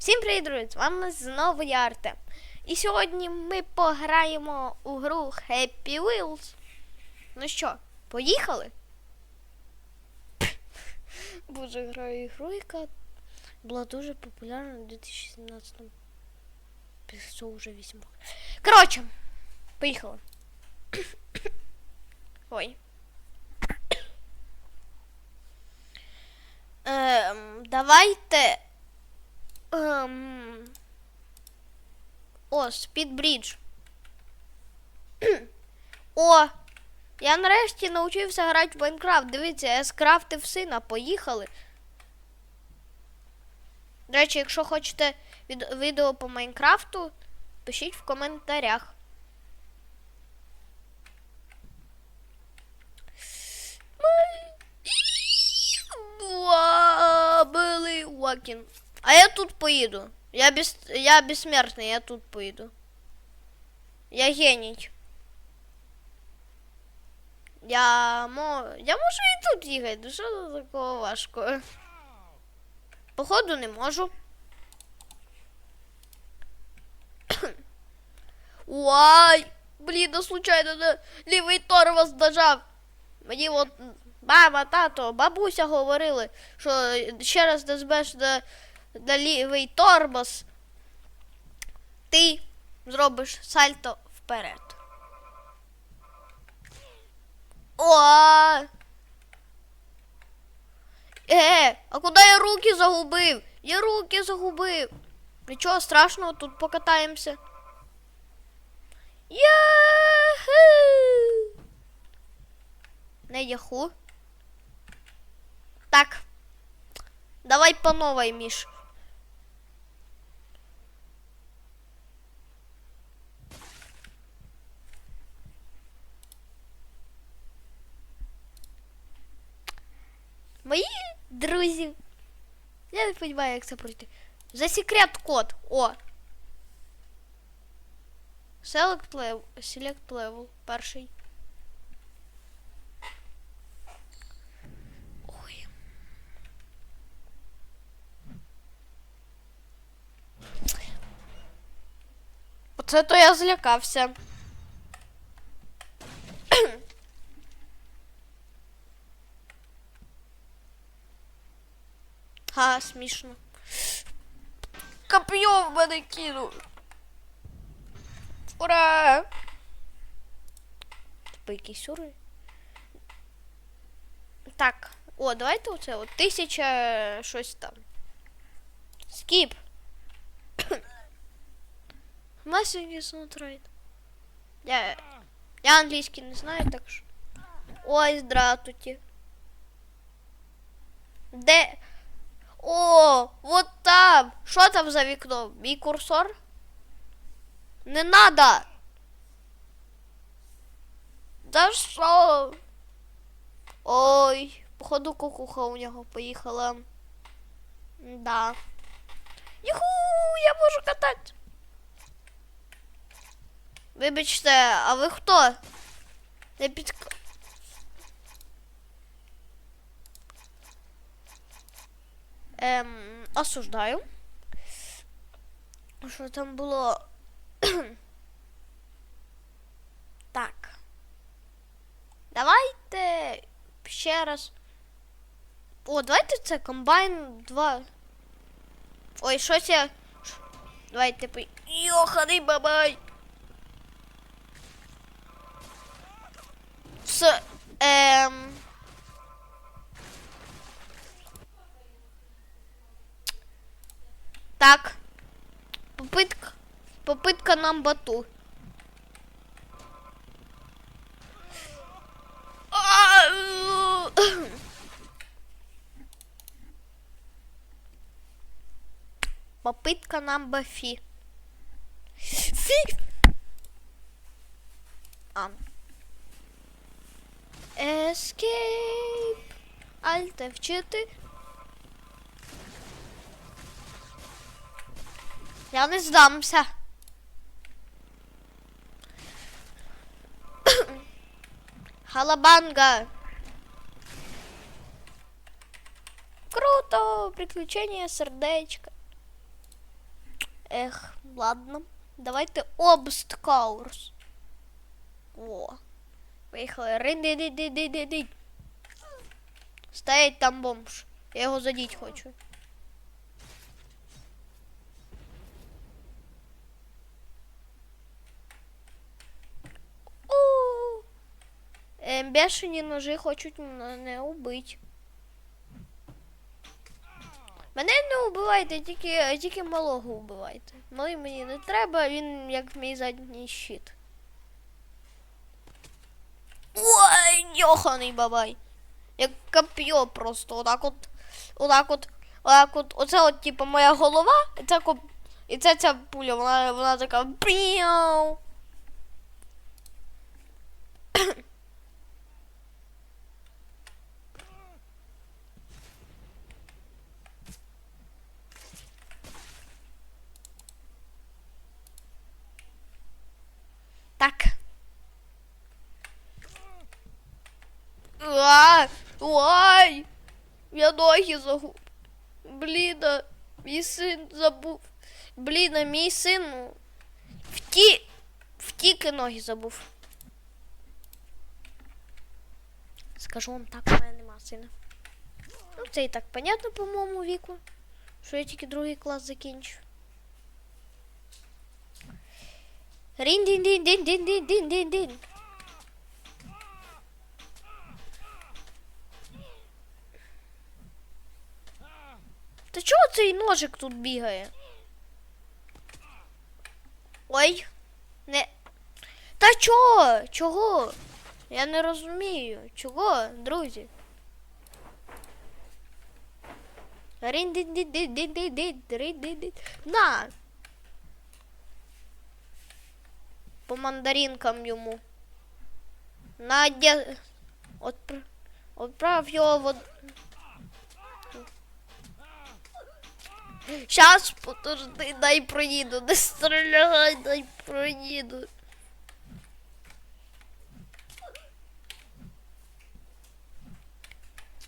Всім привіт, друзі! З вами знову я Артем. І сьогодні ми пограємо у гру Happy Wheels. Ну що, поїхали? Боже, граю ігру, яка була дуже популярна у 2017 Пісо вже 8 років. Коротше, поїхали. Ой. Ем, давайте. Ем... О, спідбрідж. О! Я нарешті навчився грати в Майнкрафт. Дивіться, я скрафтив сина, поїхали. До речі, якщо хочете від... відео по Майнкрафту, пишіть в коментарях. Були Уакін. А я тут поїду. Я без... я безсмертний, я тут поїду. Я геній. Я мо... Я можу і тут їхати. Ну, Що тут такого важкого? Походу не можу. Уай! Блін, ну случайно на лівий тормоз нажав. Мені от мама, тато, бабуся говорили, що ще раз нажмеш на, на лівий тормоз, ти зробиш сальто вперед. О! Е, а куди я руки загубив? Я руки загубив. Нічого страшного, тут покатаємося. Яху! Не яху. Так. Давай по новой, Миш. Друзі. Я не розумію, як це пройти. За секрет код. О. Select level. Select level. Перший. Ой. Оце то я злякався. Ха, смішно. Коп'є в мене кинув. Ура! Типа ури. Так, о, давайте оце от тисяча щось там. Скіп. Massing is not. Я, я англійський не знаю, так що. Ой, здратуйте. Де? О, вот там. Що там за вікном? Мій курсор? Не надо. Да що? Ой, походу кукуха у нього поїхала. Да. Юху, я можу катати. Вибачте, а ви хто? Я під... Ем, осуждаю. Що там було? так. Давайте ще раз. О, давайте це комбайн 2. Ой, щось я. Давайте по. Йоханий бабай! С. Ем. Так. Попытка. Попытка нам бату. А, Попытка нам бафи. Фи. А. Escape. Alt F4. Не здамся. Халабанга. Круто! Приключення сердечка. Ех, ладно. Давайте обсткаурс. О. Поїхали. Рин-ди-ди-ди-ди-ди. Стоять там бомж. Я його задіть хочу. Бешені ножи хочуть мене убити. Мене не вбивайте, тільки, тільки малого вбивайте. Малий мені не треба, він як мій задній щит. Ой, йоханий бабай. Як коп'є просто. Отак от. Отак от. Отак от. Оце от, типу, моя голова, і це коп... І це ця пуля, вона, вона така. Піу. Так. А, ой, я ноги загуб. Блін, мій син забув. Блін, мій син ну, вті... втіки ноги забув. Скажу вам так, у мене нема сина. Ну, це і так понятно по моєму віку, що я тільки другий клас закінчу. Рін дін дін дін дін дін дін дін дін Та чого цей ножик тут бігає? Ой, не. Та чого? Чого? Я не розумію. Чого, друзі? Рин-дин-дин-дин-дин-дин-дин-дин-дин. На! По мандаринкам йому. Надя. Отпр... Отправ його в... Щас, подожди, дай проїду, не стріляй, дай проїду.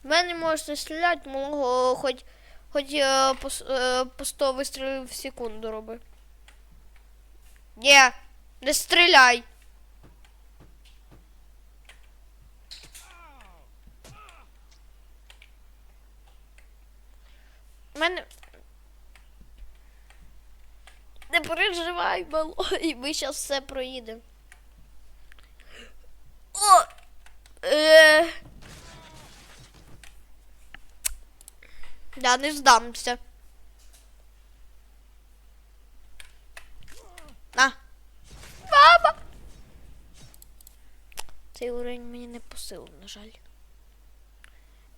В мене можете стріляти, мого хоч, хоч е, по, е, по 100 вистрілів в секунду роби. Ні, не стріляй. Мене. Не переживай, мало, і ми зараз все проїдемо. Е... Я не здамся. На. Мама! Цей уровень мені не по на жаль.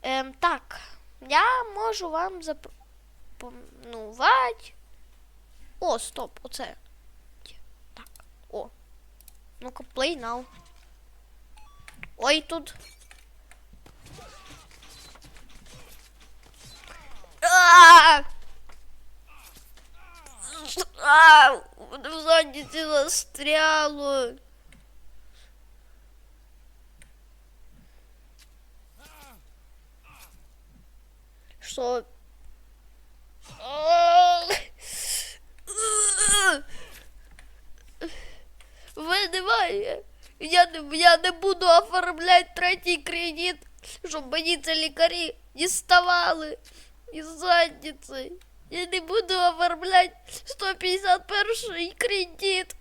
Ем, так, я можу вам запропонувати. О, стоп, оце. Так, о. Ну-ка, play now. Ой, тут. А! А! ты застряла? Что? Внимание! Я, я не буду оформлять третий кредит, чтобы мені лекари не ставали из задницы. Я не буду оформляти 151 кредит.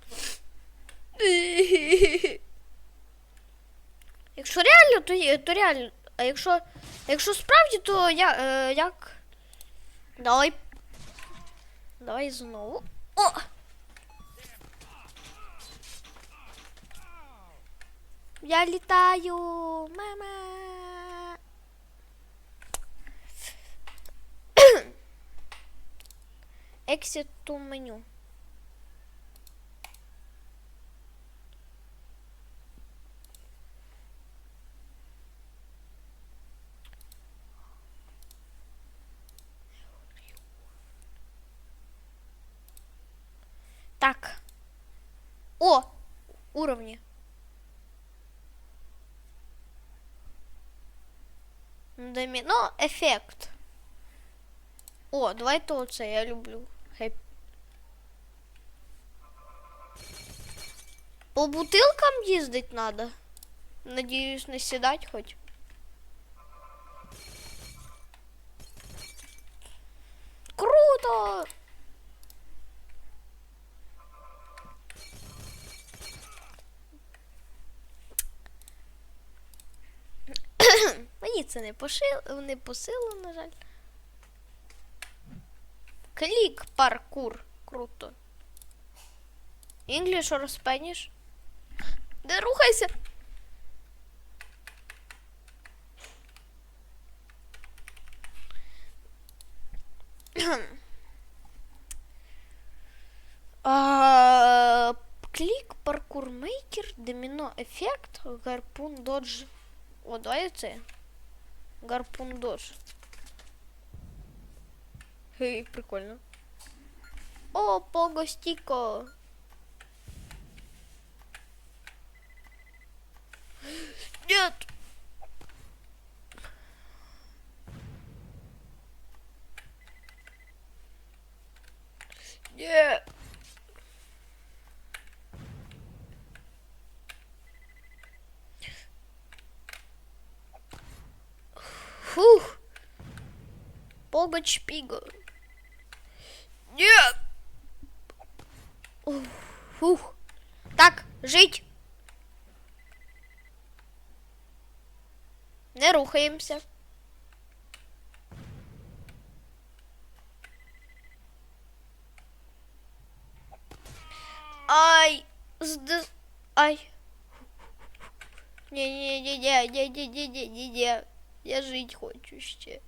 Якщо реально, то, є- то реально. А якщо, якщо справді, то я е, як. Давай. Давай знову. О! Я літаю, мама. Exit to меню. Так. О! Уровни. Доміно ефект. О, давайте оце я люблю. Хеп. По бутылкам їздить надо. Надіюсь, не сідать хоч. Круто! Мені це не пошил, не посило, на жаль. Клік паркур. Круто. English or Spanish? Не рухайся. А, Клік, паркур мейкер, доміно ефект, гарпун додж. О, давай це. Гарпун додж. Прикольно. О, погостіко. Нет. Нет. Фух. Погач пига. Нет. Ух, Фух. Так, жить. Не рухаємося. Ай, зд... Ай. Не-не-не-не-не-не-не-не-не. Я жить хочу ще.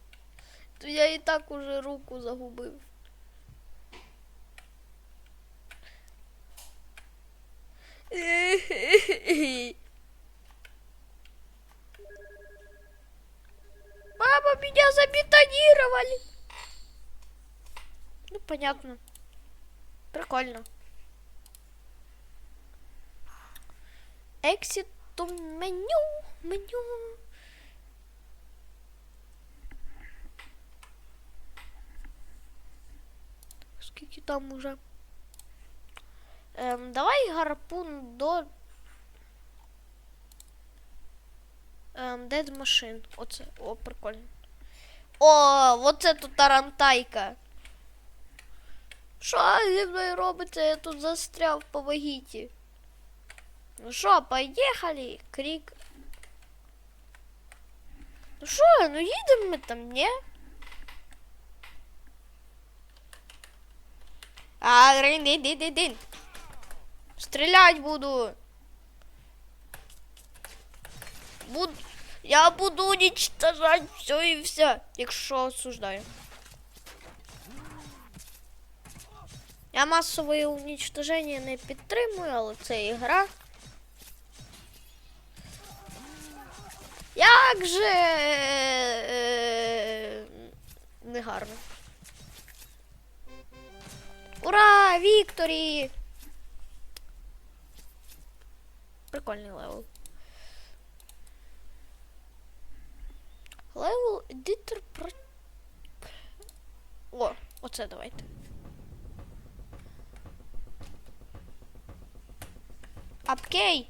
То я і так уже руку загубив. Мама, меня забетонировали. Ну, понятно. Прикольно. Exit to меню, меню. Скільки там уже? Ем, давай гарпун до. Ем, Dead Machine. Оце. О, прикольно. О, оце тут тарантайка. Що зі мною робиться? Я тут застряв по. Ну що, поїхали? Крік. Ну що, ну їдемо ми там, ні? А, дин дин дин дин Стрілять буду. Буду. Я буду уничтожать все і все, якщо осуждаю. Я масове уничтоження не підтримую, але це ігра. Як же е, негарно. Ура! Вікторі! Прикольний левел. Левел едитор про. О, оце давайте. Апкей!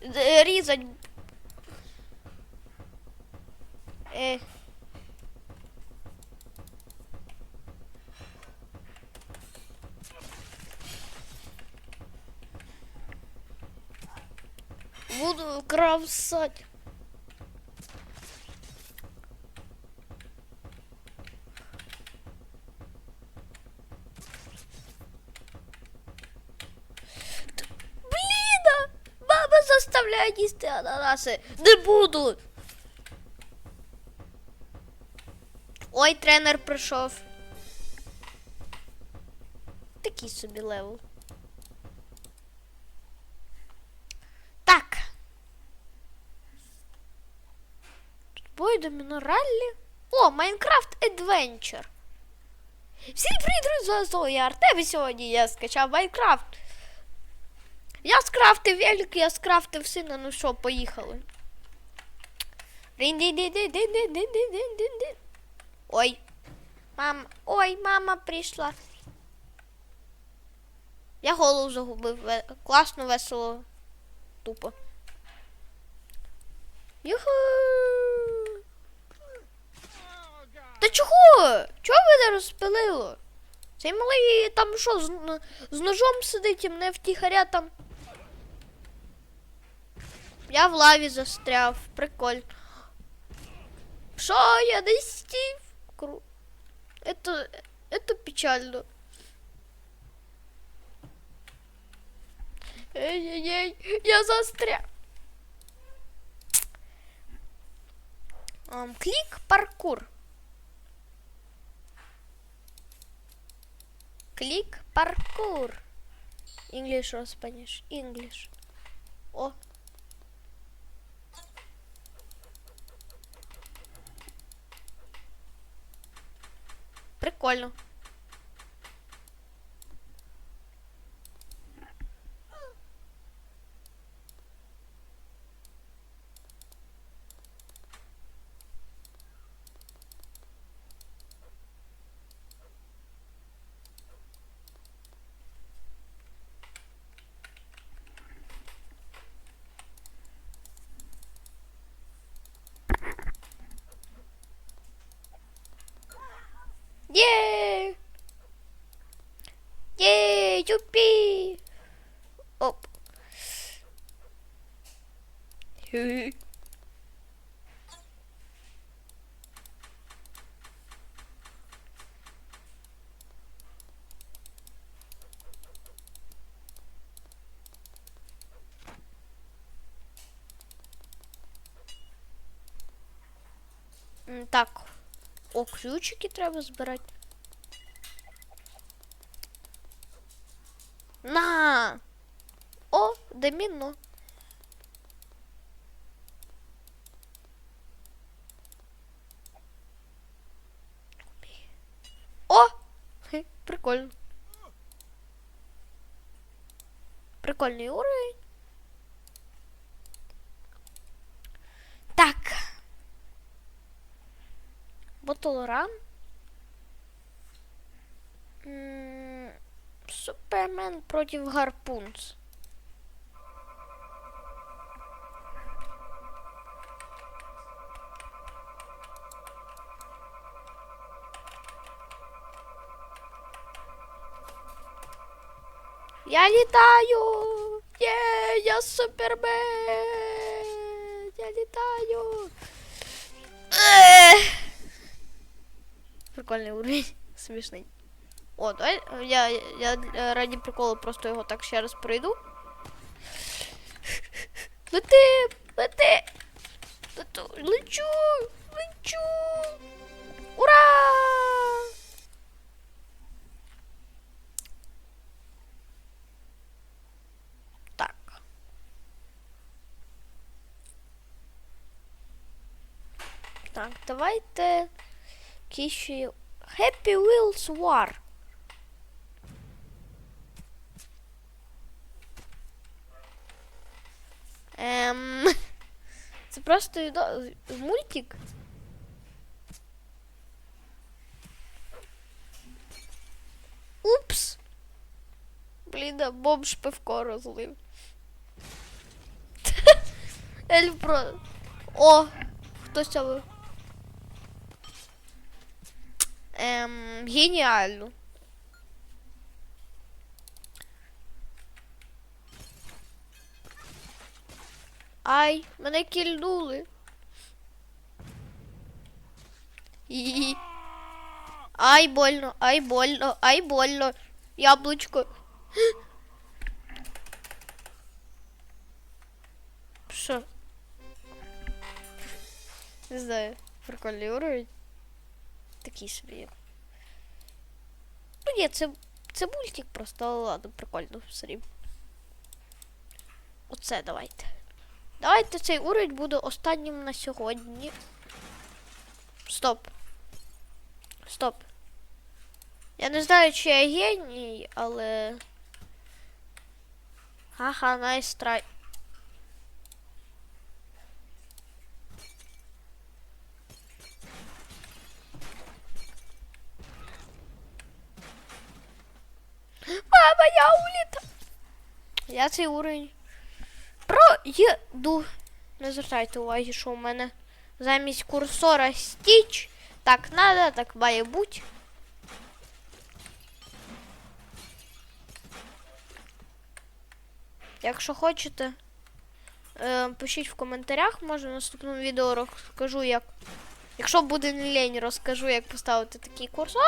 Різать. Е. Кромсать. Т- Блін! Мама заставляє їсти ананаси. Не буду. Ой, тренер прийшов. Такий собі левел. Доміно ну, Раллі. О, Майнкрафт Адвенчер. Всім привіт, друзі, я Артем і сьогодні я скачав Майнкрафт. Я скрафтив велик, я скрафтив сина, ну що, поїхали. Ой. Мама, ой, мама прийшла. Я голову загубив. Класно, весело, тупо. Юху! Чого? Чого ви не розпилило? Цей малий там що, з, з ножом сидить і мене втіхаря там. Я в лаві застряв, прикольно. Що я не стів? Кру. Это, это печально. Ей-ей-ей, я застрял. Ам, клик паркур. Клик паркур. English or Spanish? English. О. Прикольно. Так. О, ключики треба збирати. На! О, доміно. О! Хе, прикольно. Прикольний уровень. Так. М, Супермен против Гарпунс. Я літаю! Є, я супермен! Я літаю! Прикольний уровень, смішний. О, давай я, я е, раді приколу просто його так ще раз пройду. Лети! Лети! Лечу! Лечу! Ура! Так. Так, давайте кіші Happy Wheels War. Ем, це просто відо- мультик. Упс. Блін, а бомж пивко розлив. Ельф про. О! Хтось це Ем, геніально. Ай, мене кільнули. І... Ай, больно, ай, больно, ай, больно. Яблучко. Що? Не знаю, прикольний уровень. Такий собі. Ну ні, це, це мультик просто, але ладно, прикольно все. Оце давайте. Давайте цей уровень буде останнім на сьогодні. Стоп. Стоп. Я не знаю, чи я геній, але. Ага, найс Мама, моя уліта. Я цей уровень проїду. Не звертайте уваги, що у мене замість курсора стіч. Так надо, так має бути. Якщо хочете, е, пишіть в коментарях, може в наступному відео розкажу, як. Якщо буде не лень, розкажу, як поставити такий курсор.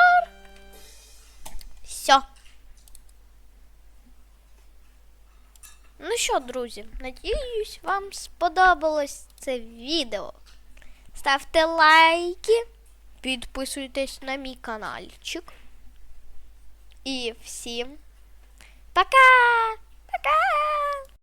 Все. Ну що, друзі, надіюсь, вам сподобалось це відео. Ставте лайки, підписуйтесь на мій каналчик. І всім пока! Пока!